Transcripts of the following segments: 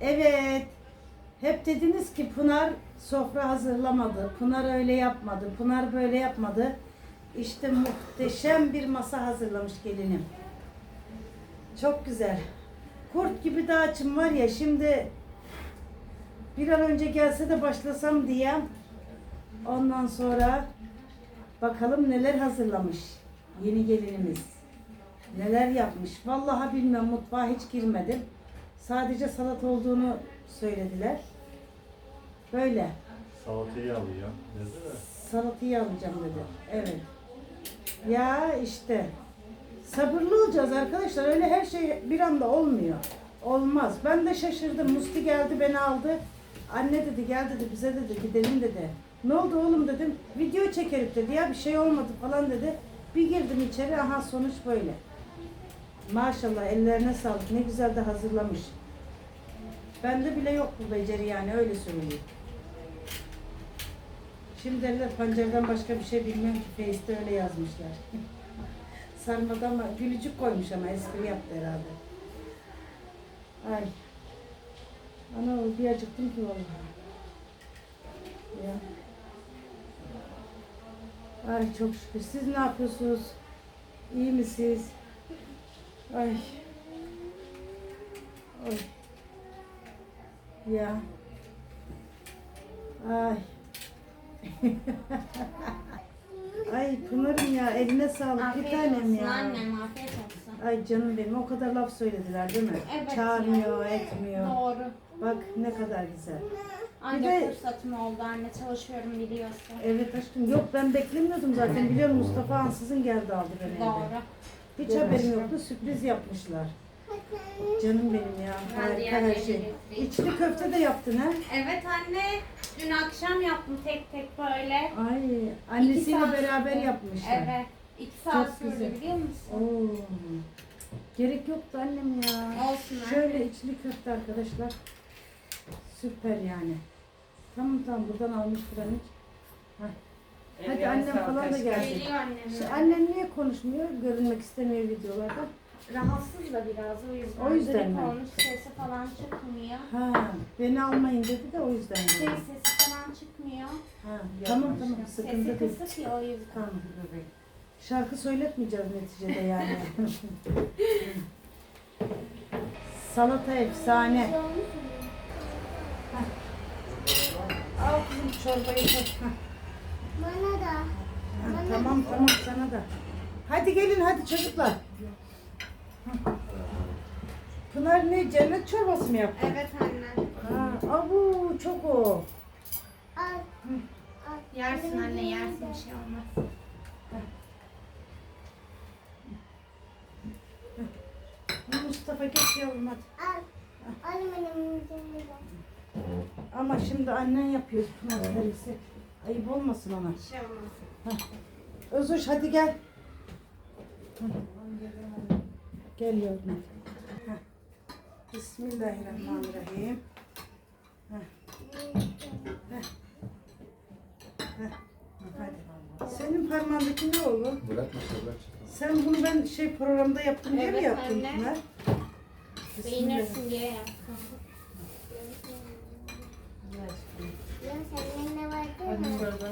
Evet. Hep dediniz ki Pınar sofra hazırlamadı. Pınar öyle yapmadı. Pınar böyle yapmadı. İşte muhteşem bir masa hazırlamış gelinim. Çok güzel. Kurt gibi de açım var ya şimdi bir an önce gelse de başlasam diye ondan sonra bakalım neler hazırlamış yeni gelinimiz. Neler yapmış. Vallahi bilmem mutfağa hiç girmedim. Sadece salat olduğunu söylediler. Böyle. Salatayı alıyor. Dedi de. Salatayı alacağım dedi. Evet. Ya işte. Sabırlı olacağız arkadaşlar. Öyle her şey bir anda olmuyor. Olmaz. Ben de şaşırdım. Musti geldi beni aldı. Anne dedi gel dedi bize dedi gidelim dedi. Ne oldu oğlum dedim. Video çekerim dedi ya bir şey olmadı falan dedi. Bir girdim içeri aha sonuç böyle. Maşallah ellerine sağlık. Ne güzel de hazırlamış. Bende bile yok bu beceri yani öyle söyleyeyim. Şimdi derler pancardan başka bir şey bilmiyorum ki Face'te öyle yazmışlar. Sarmadan ama gülücük koymuş ama espri yaptı herhalde. Ay. Ana bir acıktım ki vallahi. Ya. Ay çok şükür. Siz ne yapıyorsunuz? İyi misiniz? Ay. Ay. Ya. Ay. Ay Pınar'ım ya eline sağlık bir Afiyet tanem olsun ya. annem afiyet olsun. Ay canım benim o kadar laf söylediler değil mi? Evet Çağırmıyor, etmiyor. Doğru. Bak ne kadar güzel. Ancak de- fırsatım oldu anne çalışıyorum biliyorsun. Evet aşkım yok ben beklemiyordum zaten biliyorum Mustafa ansızın geldi aldı beni evden. Doğru. Hiç haberim yoktu sürpriz yapmışlar. Canım benim ya harika her şey. İçli köfte de yaptın ha? Evet anne. Dün akşam yaptım tek tek böyle. Ay İki annesiyle saat beraber sürdü. yapmışlar. Evet. İki saat Çok sürdü güzel. biliyor musun? Oo. Gerek yoktu annem ya. Olsun anne. Şöyle içli köfte arkadaşlar. Süper yani. Tamam tamam buradan almış Franik. Hadi annem falan da gelsin. Geliyor annem. Niye konuşmuyor? Görünmek istemiyor videolarda. Rahatsız da biraz o yüzden. O yüzden mi? olmuş sesi falan çıkmıyor. Ha, beni almayın dedi de o yüzden. Şey yani. sesi falan çıkmıyor. Ha, tamam tamam sıkıntı Sesi değil. kısık ya o yüzden. Tamam. Şarkı söyletmeyeceğiz neticede yani. Salata efsane. Al kızım çorbayı koy. Bana da. Ha, tamam tamam sana da. Hadi gelin hadi çocuklar. Pınar ne cennet çorbası mı yaptın? Evet anne. Ha, abu çok o. Al. Al. Yersin anne yersin bir şey olmaz. Mustafa geç yavrum hadi. Al. Al benim. Ama şimdi annen yapıyor Pınar serisi. Ayıp olmasın ona. Bir şey olmaz. Özüş hadi gel. Hı. Gel yavrum. Heh. Bismillahirrahmanirrahim. Heh. Heh. Heh. Hadi. Senin parmağındaki ne oğlum? Bırakma bırak. Sen bunu ben şey programda yaptım diye mi Evet, yaptın anne. Pınar? Beğenirsin diye yaptım. Ya senin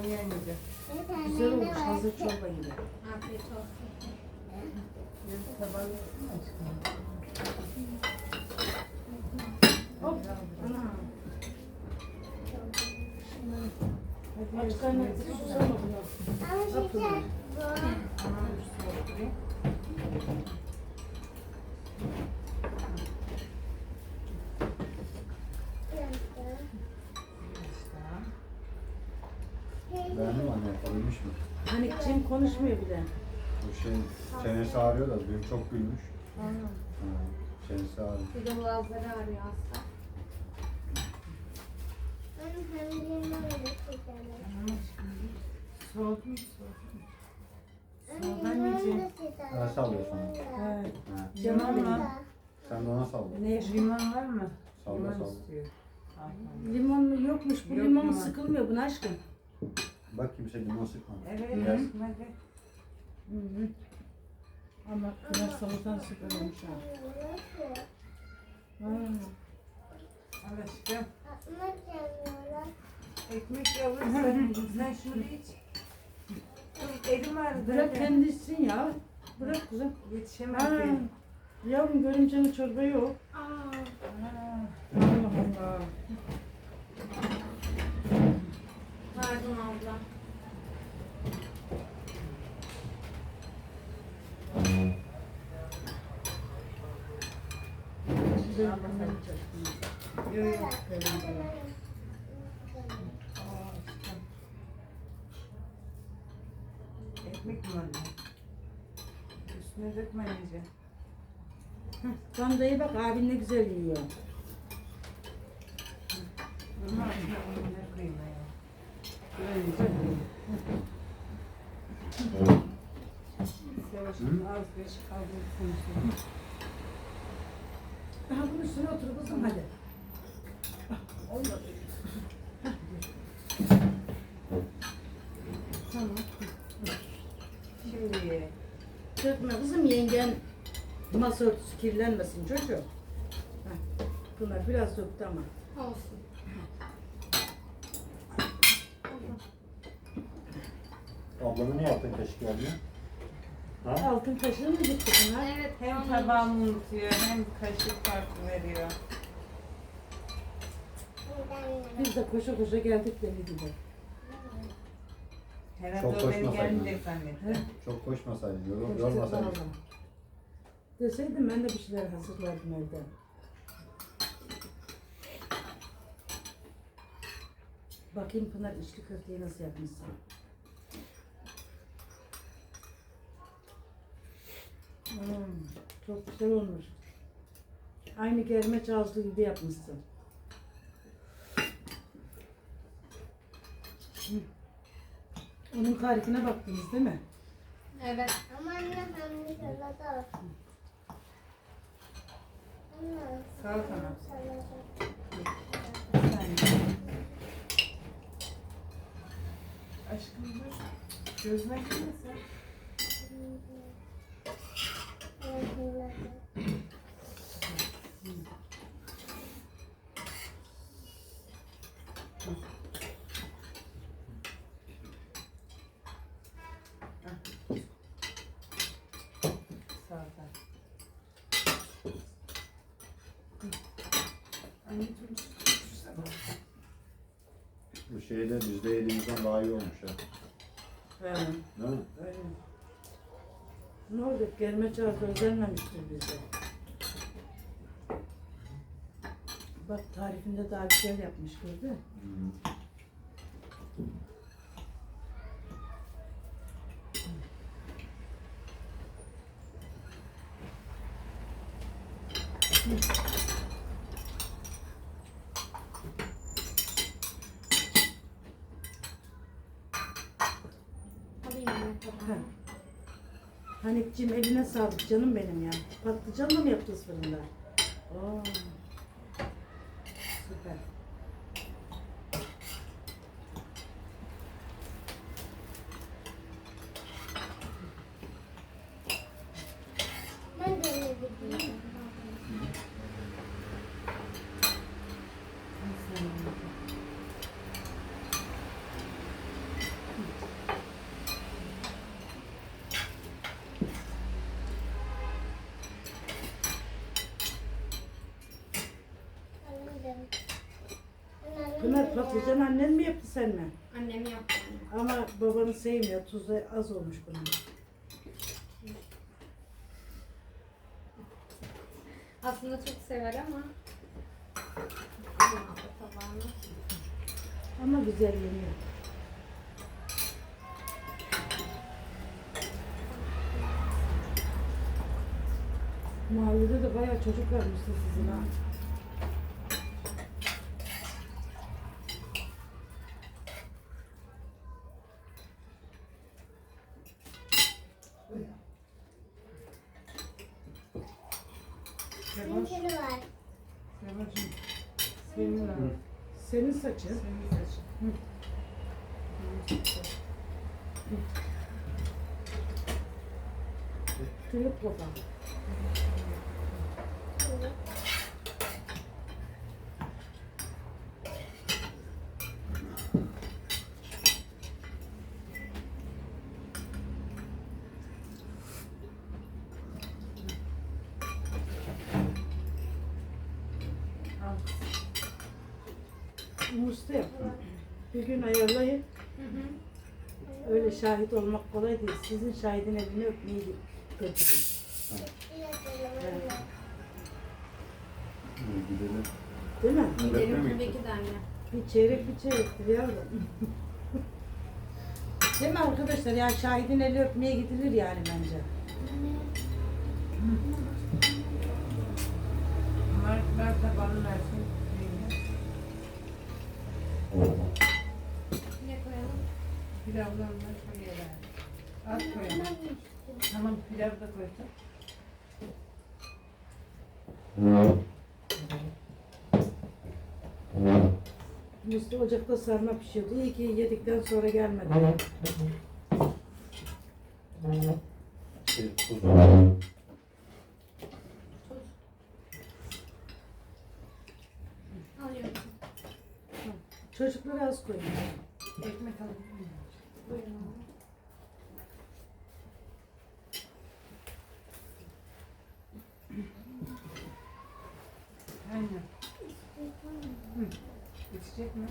yemeyeceğim. Ya senin Güzel olmuş hazır çorba gibi. Afiyet olsun. Aşkım. Hop. Ana. Hadi aç karnını susama bunu. Ama şeker bu. Aman üstüne oturayım. Beğendin mi anne? Yapılmış mı? Hanikciğim konuşmuyor bile. Bu şey çenesi ağrıyor da benim çok gülmüş. Ha, çenesi ağrıyor. Bir de boğazları ağrıyor hasta. Soğuk mu? Soğuk anneciğim. Ha, sallıyor sana. Evet. Ha. Limon var. Sen de ona salla. Ne? Limon var mı? Salla Limon salla. istiyor. Limon mu yokmuş? Bu Yok limon limon. sıkılmıyor buna aşkım. Bak kimse limon sıkmadı. Evet, Biraz. Hı hı. Ama Pınar salatan süper olmuş ha. Ha. Al aşkım. Ekmek yavrum sen, sen şunu iç. Dur elim ağrıdı. Bırak hadi. kendi içsin ya. Bırak kızım. Ha, Yetişemedim. yavrum görümcenin çorba yok. Aa, Aa, Allah Allah. Aa, aşkım. Ekmek mi var? Üstüne dökme iyice. Gamze'ye bak abin ne güzel yiyor. Onu ne koyayım ya. Görünce. Sevaş'ın az beş kaldı konuşuyor. Aha bunun üstüne otur kızım hadi. Olmadı. Tamam. Şimdi. Dökme kızım yengen masa örtüsü kirlenmesin çocuğum. Pınar biraz döktü ama. Olsun. Ablana niye altın kaşık vermiyor? Ha? Altın kaşığı mı gitti Pınar? Evet. Hem tabağımı unutuyor hem kaşık farklı veriyor. Biz de koşa koşa geldik deli gibi. Herhalde Çok o beni koşmasaydın. gelmeyecek zannetti. Çok koşmasaydın, yor- yormasaydın. vallahi. Deseydim ben de bir şeyler hazırlardım evde. Bakayım Pınar içli köfteyi nasıl yapmışsın. Hmm, çok güzel olmuş. Aynı germe ağızlı gibi yapmışsın. Hı. Onun tarifine baktınız değil mi? Evet. Ama anne hem de salata olsun. Salata mı? Bir. Aşkım dur. Gözüme girmesin. Salata. Anne dur. Bu şeyde bizde yediğimizden daha iyi olmuş ya. Evet. Değil mi? Öyle. Ne oldu? Gelme çağrısı özenmemiştir bize. Bak tarifinde daha güzel yapmış gördün mü? Hı anne Ha. tabağı. Hanifciğim eline sağlık canım benim ya. Patlıcanla mı yaptınız fırında? Oo. Süper. Ben de öyle gideyim. Anne de. Anne, Pınar patlıcan annen mi yaptı sen mi? Annem yaptı. Ama babanı sevmiyor. Tuzu az olmuş bunun. Aslında çok sever ama. Tabağını. Ama güzel yeniyor. Mahallede de bayağı çocuk varmış da sizin ha. Senin saçın. Senin saçın. Hı. Senin saçın. Tülüp kafa. Tamam. Mustafa bir gün ayarlayın. Hı hı. Öyle şahit olmak kolay değil. Sizin şahidin evini öpmeyi götürün. İyi, Gidelim. Değil mi? Gidelim mi tabii ki de anne. Bir çeyrek bir çeyrektir yavrum. Değil mi arkadaşlar? Yani şahidin eli öpmeye gidilir yani bence. Versin. Ne koyalım? Şuraya ver. Az koyalım. Tamam da koysak. Mustafa ocakta sarma pişiyordu. İyi ki yedikten sonra gelmedi. Şey, tuz. Alıyorum. Çocuklara az koyun. Ekmek miyim? Buyurun. Aynen. Hı. İçecek mi?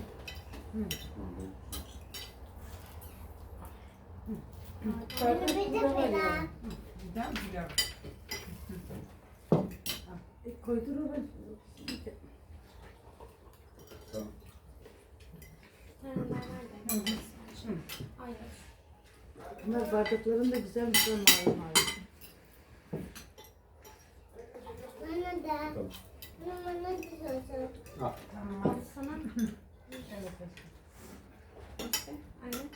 Bardak burada var ya. Güzel mi pilav? E, koydur onu. Tamam. De. Hayır. Bunlar bardakların da güzelmiş mavi mavi. Bana da. Tamam. Ah, Tamam. Al sana. Anne.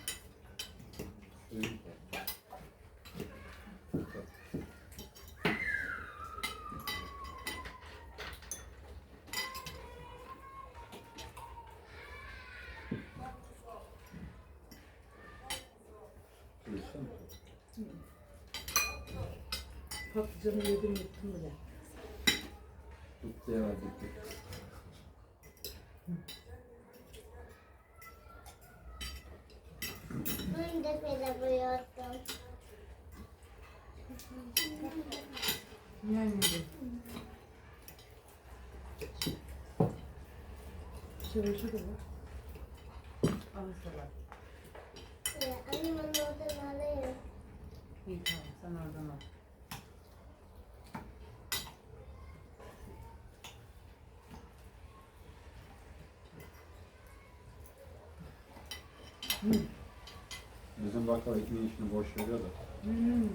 Patlıcanı yedim yuttum bile. Ya gitti. Ben de pilavı yaptım. Yani Şöyle şurada bak. alırsa bak. Ya, Annem onu oradan alayım. İyi tamam sen oradan al. Bakkal ekmeğin içini boş veriyor da. Hmm.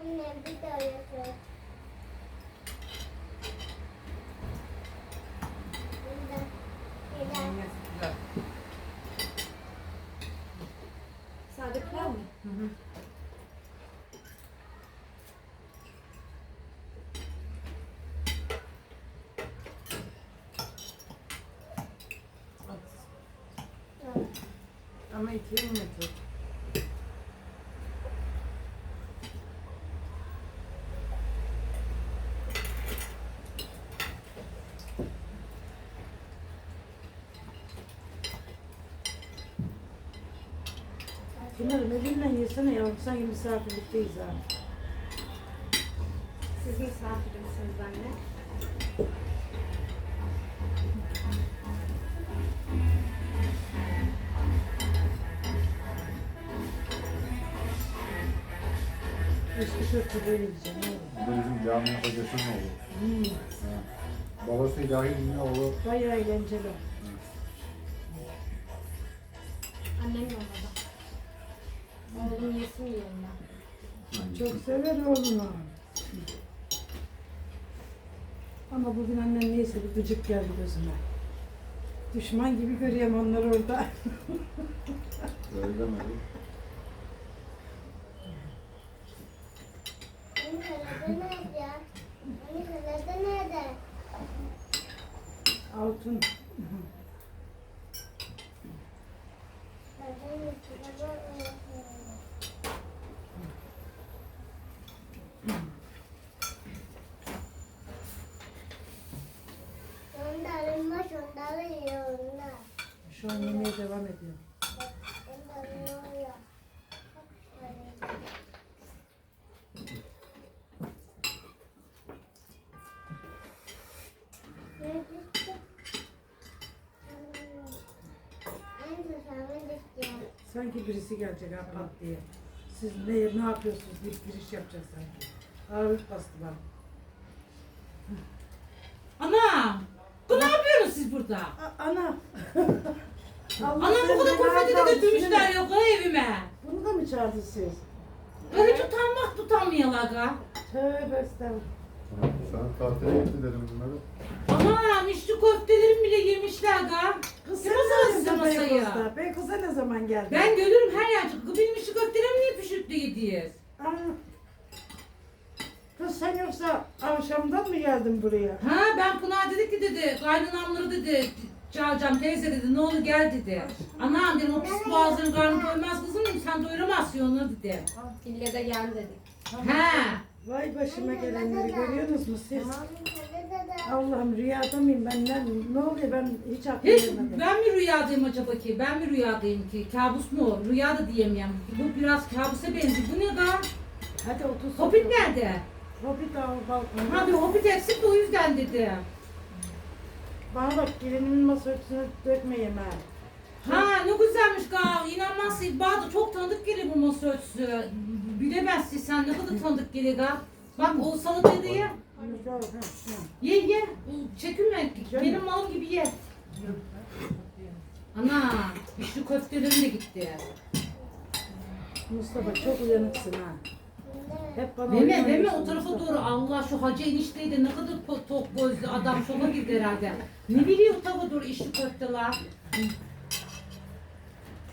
Anne bir daha yapıyor. Bunda. Pilav. Yemesi güzel. Sade pilav mı? Hı hı. At. Ama ikiye mi tut? Pınar'ım elinden yesene yavrum. Sanki misafirlikteyiz ha. Siz misafirimsiniz anne. Köfte böyle ne olur. Bu da bizim cami hocası ne olur? Hmm. Ha. Babası ilahi ne olur? Bayağı eğlenceli. Annem yolladı. Oğlum yesin ondan. Çok sever oğlunu. Ama bugün annem neyse bir gıcık geldi gözüme. Düşman gibi görüyorum onları orada. Öyle demedi. Benim kalede nerede ya? Benim kalede nerede? Altın. Şu an yemeğe devam ediyor. Sanki birisi gelecek ha pat diye. Siz ne, ne yapıyorsunuz deyip giriş yapacak sanki. Ağırlık bastı bana. Ana! Bu ne yapıyorsunuz siz burada? A- ana. Allah Anam bu kadar senden konfeti de razı olsun, götürmüşler yok o evime. Bunu da mı çağırdı siz? Ya hiç utanmak tutanmıyorlar ga. Tövbe estağfurullah. Sen tatile gitti dedim bunları. Anam içli köftelerimi bile yemişler ga. Kız sen neredesin size masayı? Beykoz'da? Beykoz'a ne zaman geldin? Ben görürüm her yer çıkıyor. Benim içli köftelerimi niye pişirtti yediyiz? Aa. Kız sen yoksa akşamdan mı geldin buraya? Ha ben Pınar dedi ki dedi kaynanamları dedi çağıracağım teyze dedi ne olur gel dedi. Anam dedim o pis boğazların karnı doymaz kızım sen doyuramazsın onu dedi. İlle de gel dedik. He. Vay başıma gelenleri görüyorsunuz mu siz? Allah'ım rüyada mıyım ben ne, ne oluyor ben hiç Hiç gelmedi. ben mi rüyadayım acaba ki? Ben mi rüyadayım ki? Kabus mu? Rüya da diyemeyem. Bu biraz kabusa benziyor. Bu ne ga? Hadi otur. Hobbit nerede? Hobbit al balkonda. Ha bir hobbit eksik de o yüzden dedi. Bana bak gelinimin masa örtüsüne dökme yemeği. Ha ne güzelmiş ga. İnanmazsın. Bana çok tanıdık geliyor bu masa örtüsü. Bilemezsin sen ne kadar tanıdık geliyor ga. Bak o salatayı da ye. Ye ye. Çekinme. Benim malım gibi ye. Ana, üçlü köftelerim de gitti. Mustafa çok uyanıksın ha. Hep bana Meme, meme o tarafa doğru. Allah şu hacı enişteydi ne kadar to- tok gözlü adam şoka girdi herhalde. Ne biliyor o tarafa doğru işli köfteler.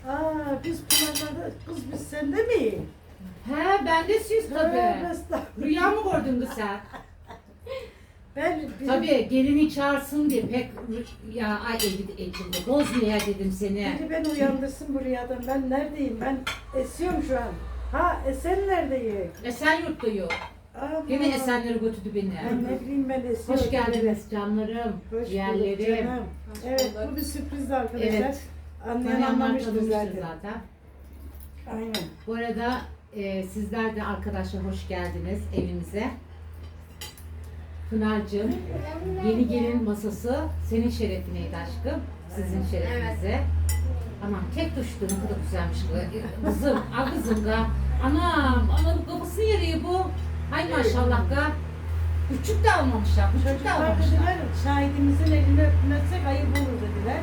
Aa biz Pınar'da kız biz sende mi? He bendesiyiz Tövbe tabii. estağfurullah. Rüya mı gördün kız sen? Ben bir- Tabii gelini çağırsın diye pek ya ay Ecil Ecil bozmaya dedim seni. biri beni uyandırsın bu rüyadan. Ben neredeyim? Ben esiyorum şu an. Ha esen neredeyim? Esen yurtta yok. Aman. Gene Esenleri götürdü beni. Ben ne bileyim ben esiyorum. Hoş geldiniz canlarım, Hoş bulduk ciğerlerim. canım. Evet bu bir sürprizdi arkadaşlar. Evet. Anlayan tanımıştır zaten. zaten. Aynen. Bu arada e, sizler de arkadaşlar hoş geldiniz evimize. Pınar'cığım yeni gelin masası senin şerefineydi aşkım. Sizin şerefinize. Anam tek düştü ne kadar güzelmiş bu. Kızım, al kızım ga. Anam, ana bu kafasını yarıyor bu. Hay maşallah ga. Küçük de almamışlar, küçük de Çocuklar almamışlar. dediler şahidimizin elini öpmezsek ayıp olur dediler.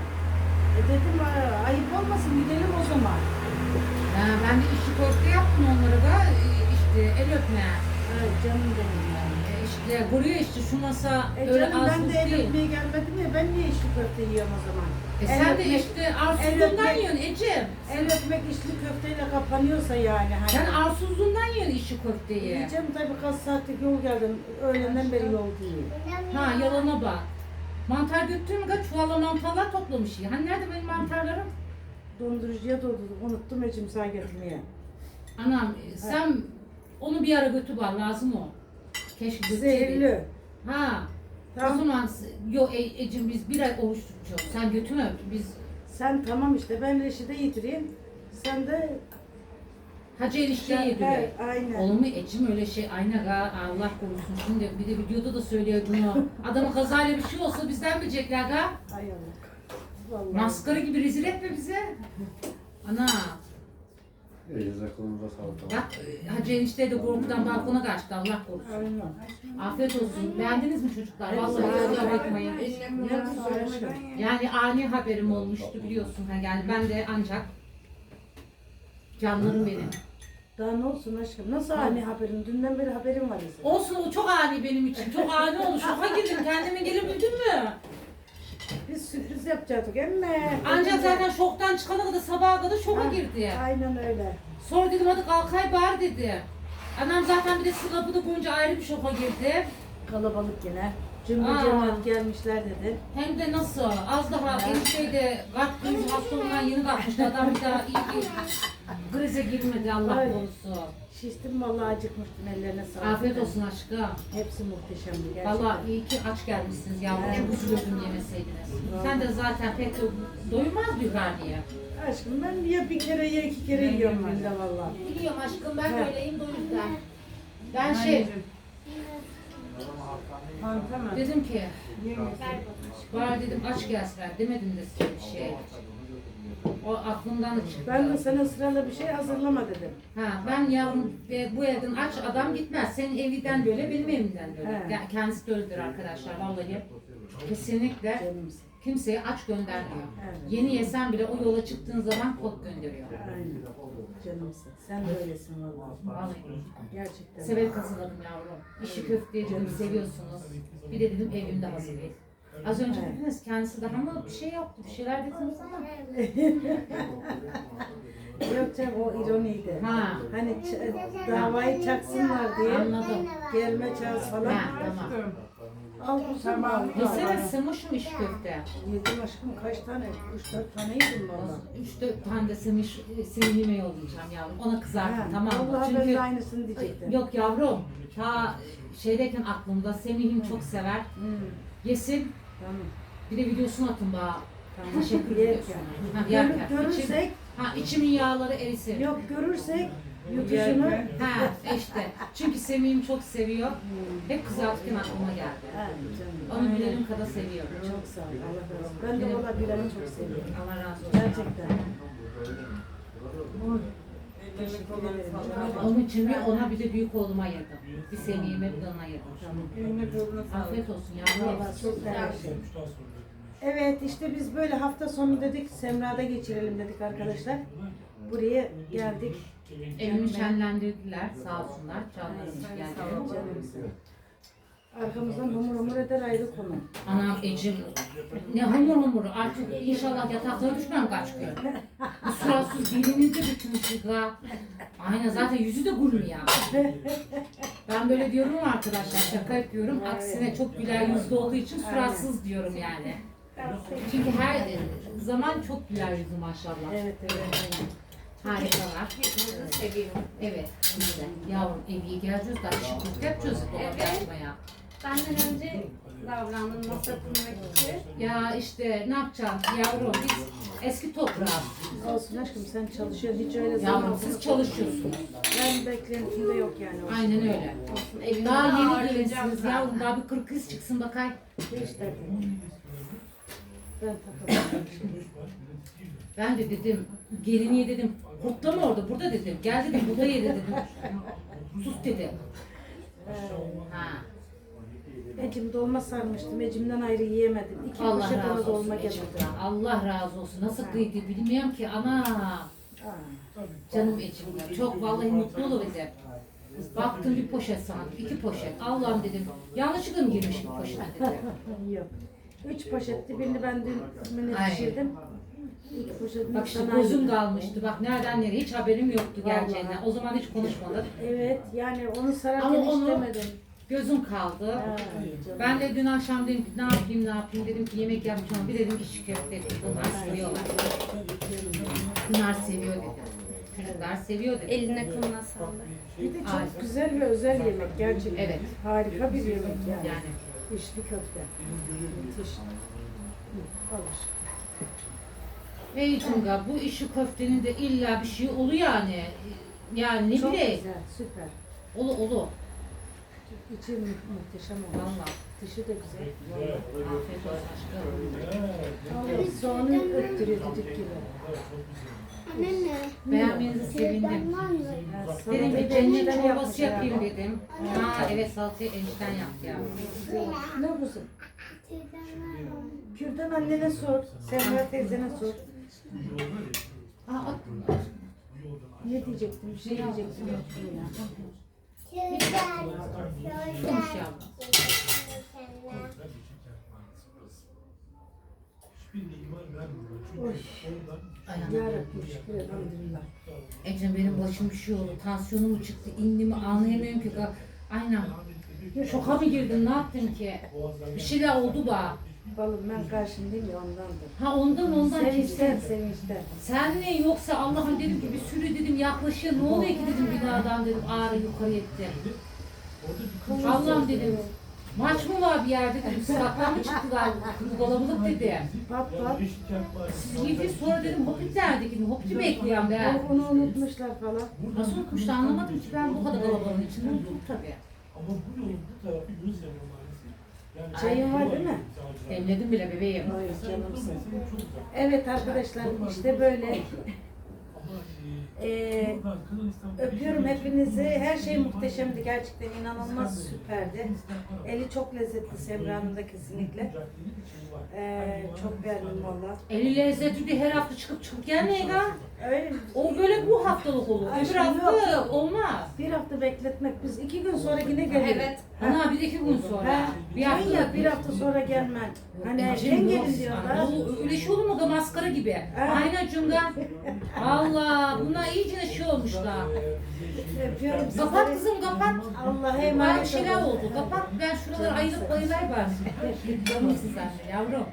E dedim "Aa, ayıp olmasın gidelim o zaman. Ha, ben de işi köfte yaptım onlara da e, işte el öpme. Ay canım benim yani. E, işte vuruyor işte şu masa E öyle canım ben de el öpmeye gelmedim ya ben niye içli köfte yiyorum o zaman? E El sen de öpmek- işte el arsuzluğundan yiyorsun Ecem. El öpmek içli köfteyle kapanıyorsa yani. Hani. Sen arsuzluğundan yiyorsun işi köfteyi. Yiyeceğim tabii kaç saatlik yol geldim. Öğlenden beri yol değil. Ha yalana bak. Mantar götürün kaç çuvala mantarlar toplamış. Hani nerede benim mantarlarım? Dondurucuya doldurdum. Unuttum Ecim sana getirmeye. Anam e, sen onu bir ara götür bak lazım o. Keşke götürseydin. Zehirli. Ha. O Tamam. zaman s- yo e, Ecim biz bir ay oruç tutacağız. Sen götürme biz Sen tamam işte ben Reşit'e yedireyim. Sen de Hacı enişteyi yediler. He, aynen. Olur mu Ecim öyle şey ayna ga Allah korusun şimdi bir de videoda da söylüyor bunu. Adamın kazayla bir şey olsa bizden bilecekler ga. Ay Allah. Vallahi. Maskara gibi rezil etme bize. Ana Elinize kolunuza sağlık. bak Hacı enişte de korkudan balkona kaçtı Allah korusun. Aynen. Afiyet olsun. Beğendiniz mi çocuklar? Evet, Vallahi evet. kusura bakmayın. Yani ani haberim olmuştu biliyorsun. Ha, Yani ben de ancak canlarım benim. Daha ne olsun aşkım? Nasıl ani haberin? Dünden beri haberim var ise. Olsun o çok ani benim için. Çok ani oldu. Şoka girdim. Kendime gelebildin mi? Biz sürpriz yapacaktık emme. Ancak zaten şoktan çıkana kadar sabaha kadar şoka Ha, girdi. Aynen öyle. Sonra dedim hadi kalkay bari dedi. Anam zaten bir de siz kapıda boyunca ayrı bir şoka girdi. Kalabalık yine. Cümbür Aa. cemaat gelmişler dedi. Hem de nasıl? Az daha enişteyde kalp krizi hastalığından yeni kalkmıştı. Adam bir daha iyi bir krize girmedi Allah Ay. korusun. Şiştim vallahi acıkmıştım ellerine sağlık. Afiyet olsun aşkım. Hepsi muhteşemdi gerçekten. Valla iyi ki aç gelmişsiniz yavrum. Evet. Çok üzülürdüm yemeseydiniz. Sen de zaten pek de doymaz bir karniye. Aşkım ben ya bir kere ya iki kere yiyorum ben de vallahi. Biliyorum aşkım ben Evet. böyleyim o yüzden. Ben şey? Dedim ki bari dedim aç gelsinler demedim de size bir şey. O aklımdan da çıktı. Ben de sana ısrarla bir şey hazırlama dedim. Ha, ben yavrum e, bu evden aç adam gitmez. Senin evinden de öyle, benim evimden de öyle. He. Ya, kendisi de öyledir arkadaşlar vallahi. Kesinlikle kimseyi aç göndermiyor. Evet. Yeni yesen bile o yola çıktığın zaman kod gönderiyor. Aynen. Canımsın. Sen de öylesin vallahi. Vallahi. Gerçekten. Severek hazırladım yavrum. İşi köfteyi dedim seviyorsunuz. Bir de dedim evimde hazırlayın. Az önce Evet. dediniz kendisi daha mı bir şey yaptı, bir şeyler dediniz ama. Yok canım o ironiydi. Ha, Hani ç- davayı çaksınlar diye anladım. gelme çağız falan. Ha, tamam. Al bu zaman. Yesene sığmışım iş köfte. Yedim aşkım kaç tane? Üç dört tane yedim valla. Üç dört tane de semiş, sevimime yollayacağım yavrum. Ona kızarttım Ha, tamam mı? Vallahi ben Çünkü de aynısını diyecektim. yok yavrum. Ta şeydeyken aklımda Semih'im çok sever. Hmm, Yesin. tamam. Bir de videosunu atın bana. Tamam. Teşekkür Yer ediyorsun. Ha, yerken. Görür- görürsek, İçim, ha, içimin yağları erisin. yok görürsek yutuşunu. Yerken. Ha işte. Çünkü Semih'im çok seviyor. Hep kızartırken aklıma geldi. Ha, canım. Onu bilelim kadar seviyorum. Çok sağ ol. Allah razı olsun. Ben de Benim- valla biranı çok seviyorum. Allah razı olsun. Gerçekten. Onun için bir ona bir de büyük oğluma ayırdım. Bir Semih'ime bir de ona ayırdım. Afiyet olsun yavrum. Valla çok değerli. Evet işte biz böyle hafta sonu dedik Semra'da geçirelim dedik arkadaşlar. Buraya geldik. Evimi şenlendirdiler sağ olsunlar. Geldi. Canımsın. Arkamızdan humur humur eder ayrı konu. Anam Ecim ne hamur hamuru artık inşallah yataklara düşmem kaç gün. Bu suratsız dilinizde bütün şıkla. Aynen zaten yüzü de gülmüyor. Ben böyle diyorum ama arkadaşlar şaka yapıyorum. Aksine çok güler yüzlü olduğu için suratsız diyorum yani. Çünkü her zaman çok güler yüzlü maşallah. Evet evet. Harikalar. Seviyorum. Evet. Işte yavrum eviye geleceğiz da şıklık yapacağız dolabı yapmaya. Benden önce davrandın masa kurmak için. Ya işte ne yapacağım yavrum biz eski toprağız. Olsun aşkım sen çalışıyorsun hiç öyle Yavrum zaman. siz çalışıyorsunuz. Ben beklentimde yok yani. Aynen öyle. Evinde Daha yeni ağırlayacağım gelinsiniz zaten. yavrum daha bir kırk kız çıksın bakay. Ben takıldım. Ben de dedim geliniye dedim kurtlama orada burada dedim. Gel dedim burada ye dedim. Sus dedim. Ha. Ecim dolma sarmıştım. Ecimden ayrı yiyemedim. İki Allah poşet ona razı dolma olsun. Ecim'den. Allah razı olsun. Nasıl kıydı bilmiyorum ki ana. Canım Ecim'den. Çok vallahi mutlu oluverdim. Baktım bir poşet sandım. iki poşet. Allah'ım dedim. Yanlışlıkla mı girmiş bir poşete dedim. Yok. Üç poşetti. Birini ben dün Ay. pişirdim. Bak işte gözüm kalmıştı. Bak nereden nereye hiç haberim yoktu gerçekten. Vallahi. O zaman hiç konuşmadık. Evet yani onu sararken Ama onu- istemedim. Gözüm kaldı. Ha. Ben de dün akşam dedim ki ne yapayım ne yapayım dedim ki yemek yapacağım. Bir dedim içi köfte dedim. Bunlar seviyorlar. Bunlar seviyor dedim. Çocuklar seviyor dedim. Eline koluna sağlık. Bir de çok Ay. güzel ve özel yemek gerçekten. Evet. Harika bir yemek yani. Yani İçli köfte. Müthiş. Alır. Ey Tunga bu işi köftenin de illa bir şey olu yani. Yani ne Çok bileyim. güzel, süper. Olu olu. İçi mu- muhteşem olmuş. Valla. Dışı da güzel. Afiyet olsun aşkım. Vallahi soğanı öttürüyor düdük gibi. Anne. Beğenmenizi sevindim. Ben var mı? Ha, Dedim bir cennet çorbası yapayım dedim. Ha evet salatayı enişten yaptı ya. Ne kuzum? Teyzem var mı? Kürdan annene sor. Semra teyzene sor. Aa. Ne diyecektim? Bir şey diyecektim. Ecem benim başım bir şey oldu. Tansiyonum çıktı, indi mi anlayamıyorum ki. Aynen. Şoka mı girdin ne yaptın ki? Bir şeyler oldu da. Balım ben karşındayım ya ondandır. Ha ondan ondan Sevinçten kesin. sevinçten. Sen ne yoksa Allah'ım dedim ki bir sürü dedim yaklaşıyor ne oluyor ki dedim binadan dedim ağrı yukarı etti. Allah'ım dedim maç mı var bir yerde dedim sırattan mı çıktılar kalabalık dedim. Pat pat. Siz gidin sonra dedim hopit nerede dedim hopiti bekleyen be. Onu unutmuşlar falan. Nasıl unutmuşlar anlamadım ki ben bu kadar kalabalığın içinde unuttum tabii. Ama bu yolun bu tarafı göz yanıyor maalesef. Yani Çayın var değil mi? Demledim bile bebeğim. Canımsın. Evet arkadaşlar işte böyle. Ama Ee, Kırgızistan- öpüyorum hepinizi. Her şey muhteşemdi. Gerçekten inanılmaz süperdi. Eli çok lezzetli Semra'nın da kesinlikle. Ee, çok beğendim valla. Eli lezzetli her hafta çıkıp çıkıp gelmeyin ha. Öyle mi? O böyle bu haftalık olur. Ay, Öbür şimdi hafta yok, olmaz. Bir hafta bekletmek biz iki gün sonra yine geliriz. Evet. Ana bir iki gün sonra. Ha, Bir sen hafta. ya bir hafta sonra gelmen. Hani erken gelin diyorlar. O öyle şey olur mu da maskara gibi. Ha. Aynen cunga. Allah bunlar iyice şey olmuşlar. Öpüyorum Kapat kızım kapat. Allah'a Bari emanet şeyler olun. oldu. Kapat ben şuraları ayırıp koyuver ben. Canım size yavrum.